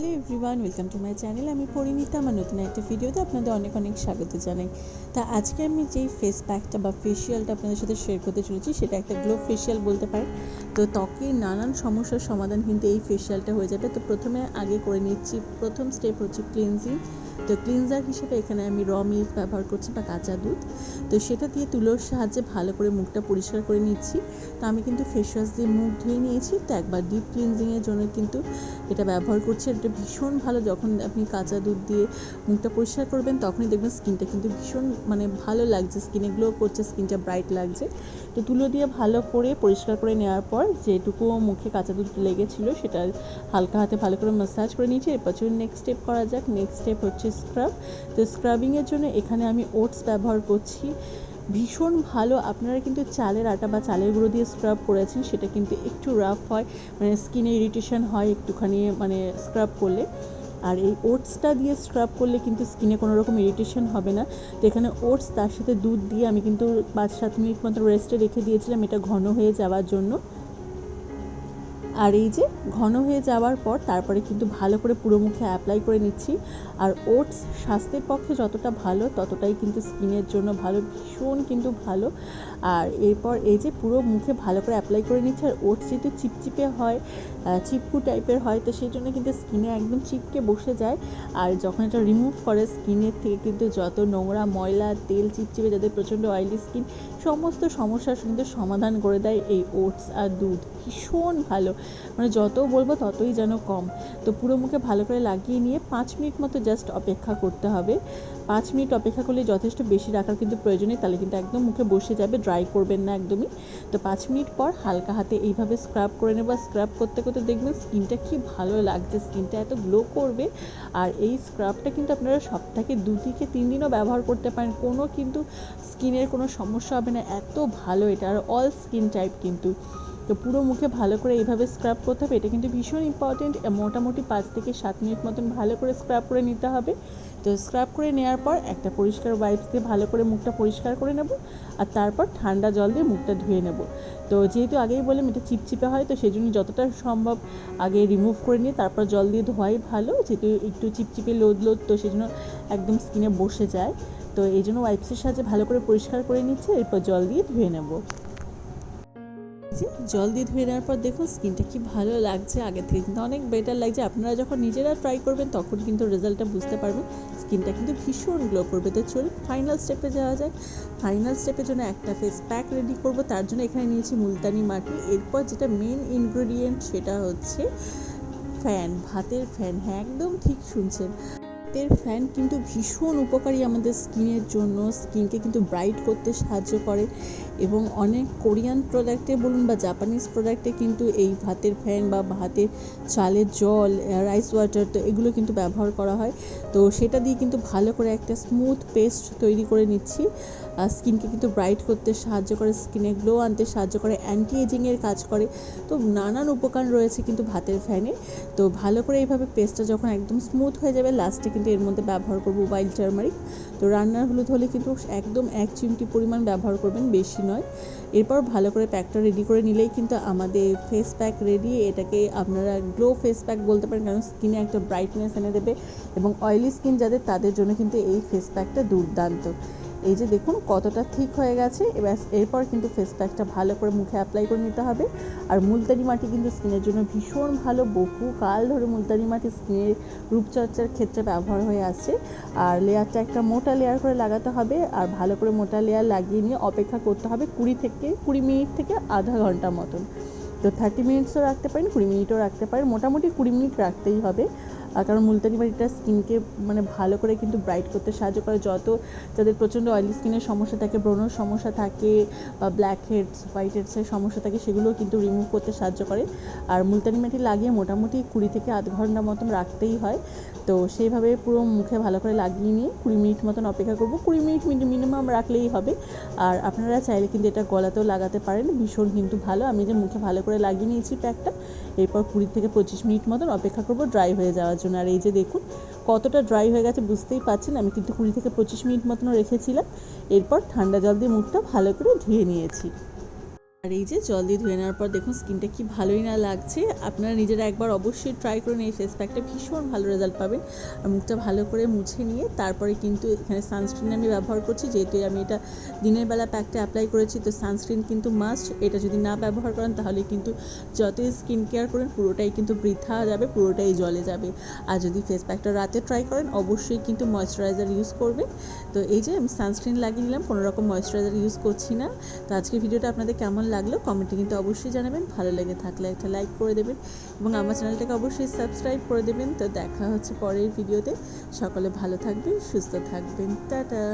Everyone welcome to my channel আমি পরিণীতা আমার নতুন একটা ভিডিওতে আপনাদের অনেক অনেক স্বাগত জানাই। তা আজকে আমি যেই ফেস প্যাকটা বা ফেসিয়ালটা আপনাদের সাথে শেয়ার করতে চলেছি, সেটা একটা গ্লো ফেশিয়াল বলতে পারেন। তো ত্বকের নানান সমস্যার সমাধান কিন্তু এই ফেসিয়ালটা হয়ে যাবে। তো প্রথমে আগে করে নিচ্ছি, প্রথম স্টেপ হচ্ছে ক্লিনজিং তো ক্লিনজার হিসেবে এখানে আমি র মিল্ক ব্যবহার করছি বা কাঁচা দুধ। তো সেটা দিয়ে তুলোর সাহায্যে ভালো করে মুখটা পরিষ্কার করে নিচ্ছি। তো আমি কিন্তু ফেস ওয়াশ দিয়ে মুখ ধুয়ে নিয়েছি। তো একবার ডিপ ক্লিনজিংয়ের জন্য কিন্তু এটা ব্যবহার করছি। এটা ভীষণ ভালো, যখন আপনি কাঁচা দুধ দিয়ে মুখটা পরিষ্কার করবেন, তখনই দেখবেন স্কিনটা কিন্তু ভীষণ মানে ভালো লাগছে। স্কিনে গ্লো করছে, স্কিনটা ব্রাইট লাগছে। তো তুলো দিয়ে ভালো করে পরিষ্কার করে নেওয়ার পর যেটুকু মুখে কাঁচা দুধ লেগেছিলো সেটা হালকা হাতে ভালো করে ম্যাসাজ করে নিয়েছি। এরপর চলুন নেক্সট স্টেপ করা যাক। নেক্সট স্টেপ হচ্ছে স্ক্রাব তো স্ক্রাবিংয়ের জন্য এখানে আমি ওটস ব্যবহার করছি। ভীষণ ভালো। আপনারা কিন্তু চালের আটা বা চালের গুঁড়ো দিয়ে স্ক্রাব করেছেন, সেটা কিন্তু একটু রাফ হয়। মানে স্কিনে ইরিটেশন হয় একটুখানি মানে স্ক্রাব করলে। আর এই ওটসটা দিয়ে স্ক্রাব করলে কিন্তু স্কিনে কোনো রকম ইরিটেশন হবে না। তো এখানে ওটস তার সাথে দুধ দিয়ে আমি কিন্তু পাঁচ সাত মিনিট মতো রেস্টে রেখে দিয়েছিলাম। এটা ঘন হয়ে যাওয়ার জন্য। আর এই যে ঘন হয়ে যাওয়ার পর তারপরে কিন্তু ভালো করে পুরো মুখে অ্যাপ্লাই করে নিচ্ছি। আর ওটস স্বাস্থ্যের পক্ষে যতটা ভালো, ততটাই কিন্তু স্কিনের জন্য ভালো, ভীষণ কিন্তু ভালো। আর এরপর এই যে পুরো মুখে ভালো করে অ্যাপ্লাই করে নিচ্ছি। আর ওটস যেহেতু চিপচিপে হয় চিপকু টাইপের হয়, তো সেই জন্য কিন্তু স্কিনে একদম চিপকে বসে যায়। আর যখন এটা রিমুভ করে স্কিনের থেকে কিন্তু যত নোংরা ময়লা, তেল চিপচিপে, যাদের প্রচণ্ড অয়েলি স্কিন সমস্ত সমস্যার কিন্তু সমাধান করে দেয় এই ওটস আর দুধ। ভীষণ ভালো। মানে যত বলব ততই যেন কম। তো পুরো মুখে ভালো করে লাগিয়ে নিয়ে পাঁচ মিনিট মতো জাস্ট অপেক্ষা করতে হবে। পাঁচ মিনিট অপেক্ষা করলে যথেষ্ট বেশি রাখার কিন্তু প্রয়োজন নেই, তাহলে কিন্তু একদম মুখে বসে যাবে ড্রাই করবেন না একদমই। তো পাঁচ মিনিট পর হালকা হাতে এইভাবে স্ক্রাব করে নেব। স্ক্রাব করতে করতে দেখবেন স্কিনটা কি ভালো লাগছে। স্কিনটা এত গ্লো করবে। আর এই স্ক্রাবটা কিন্তু আপনারা সপ্তাহে দু থেকে তিন দিনও ব্যবহার করতে পারেন। কোনো কিন্তু স্কিনের কোনো সমস্যা হবে না এত ভালো এটা, আর অল স্কিন টাইপ কিন্তু। তো পুরো মুখে ভালো করে এইভাবে স্ক্রাব করতে হবে, এটা কিন্তু ভীষণ ইম্পর্টেন্ট মোটামুটি পাঁচ থেকে সাত মিনিট মতন ভালো করে স্ক্রাব করে নিতে হবে। তো স্ক্রাব করে নেওয়ার পর একটা পরিষ্কার ওয়াইপস দিয়ে ভালো করে মুখটা পরিষ্কার করে নেব, আর তারপর ঠান্ডা জল দিয়ে মুখটা ধুয়ে নেব। তো যেহেতু আগেই বললাম এটা চিপচিপে হয়, তো সেই জন্য যতটা সম্ভব আগে রিমুভ করে নিয়ে তারপর জল দিয়ে ধোয়াই ভালো। যেহেতু একটু চিপচিপে লোদ লোদ তো সেই জন্য একদম স্কিনে বসে যায়। তো এই জন্য ওয়াইপসের সাহায্যে ভালো করে পরিষ্কার করে নিচ্ছে, এরপর জল দিয়ে ধুয়ে নেব। জল দিয়ে ধুয়ে নেওয়ার পর দেখুন স্কিনটা কি ভালো লাগছে আগে থেকে কিন্তু অনেক বেটার লাগছে। আপনারা যখন নিজেরা ট্রাই করবেন, তখন কিন্তু রেজাল্টটা বুঝতে পারবেন স্কিনটা কিন্তু ভীষণ গ্লো করবে। তো চলুন ফাইনাল স্টেপে যাওয়া যায় ফাইনাল স্টেপের জন্য একটা ফেস প্যাক রেডি করব, তার জন্য এখানে নিয়েছি মুলতানি মাটি। এরপর যেটা মেন ইনগ্রেডিয়েন্ট সেটা হচ্ছে ফ্যান ভাতের ফ্যান হ্যাঁ একদম ঠিক শুনছেন। ভাতের ফ্যান কিন্তু ভীষণ উপকারী আমাদের স্কিনের জন্য। স্কিনকে কিন্তু ব্রাইট করতে সাহায্য করে। এবং অনেক কোরিয়ান প্রোডাক্টে বলুন বা জাপানিজ প্রোডাক্টে কিন্তু এই ভাতের ফ্যান বা ভাতের চালের জল রাইস ওয়াটার তো এগুলো কিন্তু ব্যবহার করা হয়। তো সেটা দিয়ে কিন্তু ভালো করে একটা স্মুথ পেস্ট তৈরি করে নিচ্ছি। স্কিনকে কিন্তু ব্রাইট করতে সাহায্য করে স্কিনে গ্লো আনতে সাহায্য করে অ্যান্টি এজিংয়ের কাজ করে। তো নানান উপকার রয়েছে কিন্তু ভাতের ফ্যানে তো ভালো করে এইভাবে পেস্টটা যখন একদম স্মুথ হয়ে যাবে লাস্টে কিন্তু এর মধ্যে ব্যবহার করব ওয়াইল্ড টার্মারিক তো রান্নার হলুদ হলে কিন্তু একদম এক চিমটি পরিমাণ ব্যবহার করবেন, বেশি নয়। এরপর ভালো করে প্যাকটা রেডি করে নিলেই কিন্তু আমাদের ফেস প্যাক রেডি এটাকে আপনারা গ্লো ফেস প্যাক বলতে পারেন, কারণ স্কিনে একটা ব্রাইটনেস এনে দেবে এবং অয়েলি স্কিন যাদের, তাদের জন্য কিন্তু এই ফেস প্যাকটা দুর্দান্ত। এই যে দেখুন কতটা ঠিক হয়ে গেছে। এবার এরপর কিন্তু ফেস প্যাকটা ভালো করে মুখে অ্যাপ্লাই করে নিতে হবে। আর মুলতানি মাটি কিন্তু স্কিনের জন্য ভীষণ ভালো। বহু কাল ধরে মুলতানি মাটি স্কিনের রূপচর্চার ক্ষেত্রে ব্যবহার হয়ে আসছে। আর লেয়ারটা একটা মোটা লেয়ার করে লাগাতে হবে। আর ভালো করে মোটা লেয়ার লাগিয়ে নিয়ে অপেক্ষা করতে হবে কুড়ি থেকে, কুড়ি মিনিট থেকে আধা ঘণ্টা মতন। তো থার্টি মিনিটসও রাখতে পারেন, কুড়ি মিনিটও রাখতে পারেন। মোটামুটি কুড়ি মিনিট রাখতেই হবে। কারণ মুলতানি মাটিটা স্কিনকে মানে ভালো করে কিন্তু ব্রাইট করতে সাহায্য করে। যত যাদের প্রচণ্ড অয়েলি স্কিনের সমস্যা থাকে ব্রণর সমস্যা থাকে বা ব্ল্যাক হেডস হোয়াইট হেডসের সমস্যা থাকে, সেগুলোও কিন্তু রিমুভ করতে সাহায্য করে। আর মুলতানি মাটি লাগিয়ে মোটামুটি কুড়ি থেকে আধ ঘণ্টা মতন রাখতেই হয়। তো সেইভাবে পুরো মুখে ভালো করে লাগিয়ে নিয়ে কুড়ি মিনিট মতন অপেক্ষা করব। কুড়ি মিনিট মিনিমাম রাখলেই হবে। আর আপনারা চাইলে কিন্তু এটা গলাতেও লাগাতে পারেন। ভীষণ কিন্তু ভালো। আমি যে মুখে ভালো করে লাগিয়ে নিয়েছি প্যাকটা, এরপর কুড়ি থেকে পঁচিশ মিনিট মতন অপেক্ষা করব। ড্রাই হয়ে যাওয়ার জন্য আর এই যে দেখুন, কতটা ড্রাই হয়ে গেছে বুঝতেই পারছেন, আমি কিন্তু কুড়ি থেকে পঁচিশ মিনিট মতন রেখেছিলাম। এরপর ঠান্ডা জল দিয়ে মুখটা ভালো করে ধুয়ে নিয়েছি। আর এই যে জল দিয়ে ধুয়ে নেওয়ার পর দেখুন স্কিনটা কি ভালোই না লাগছে। আপনারা নিজেরা একবার অবশ্যই ট্রাই করুন এই ফেস প্যাকটা ভীষণ ভালো রেজাল্ট পাবেন। আর মুখটা ভালো করে মুছে নিয়ে তারপরে কিন্তু এখানে সানস্ক্রিন আমি ব্যবহার করছি। যেহেতু আমি এটা দিনের বেলা প্যাকটা অ্যাপ্লাই করেছি, তো সানস্ক্রিন কিন্তু মাস্ট এটা যদি না ব্যবহার করেন তাহলে কিন্তু যতই স্কিন কেয়ার করেন, পুরোটাই কিন্তু বৃথা যাবে, পুরোটাই জলে যাবে। আর যদি ফেস প্যাকটা রাতে ট্রাই করেন, অবশ্যই কিন্তু ময়শ্চারাইজার ইউজ করবেন। তো এই যে আমি সানস্ক্রিন লাগিয়ে নিলাম কোনো রকম ময়শ্চারাইজার ইউজ করছি না। তো আজকে ভিডিওটা আপনাদের কেমন লাগল কমেন্টে কিন্তু অবশ্যই জানাবেন। ভালো লেগে থাকলে একটা লাইক করে দেবেন এবং আমার চ্যানেলটাকে অবশ্যই সাবস্ক্রাইব করে দেবেন। তো দেখা হচ্ছে পরের ভিডিওতে সকলে ভালো থাকবেন, সুস্থ থাকবেন। টাটা!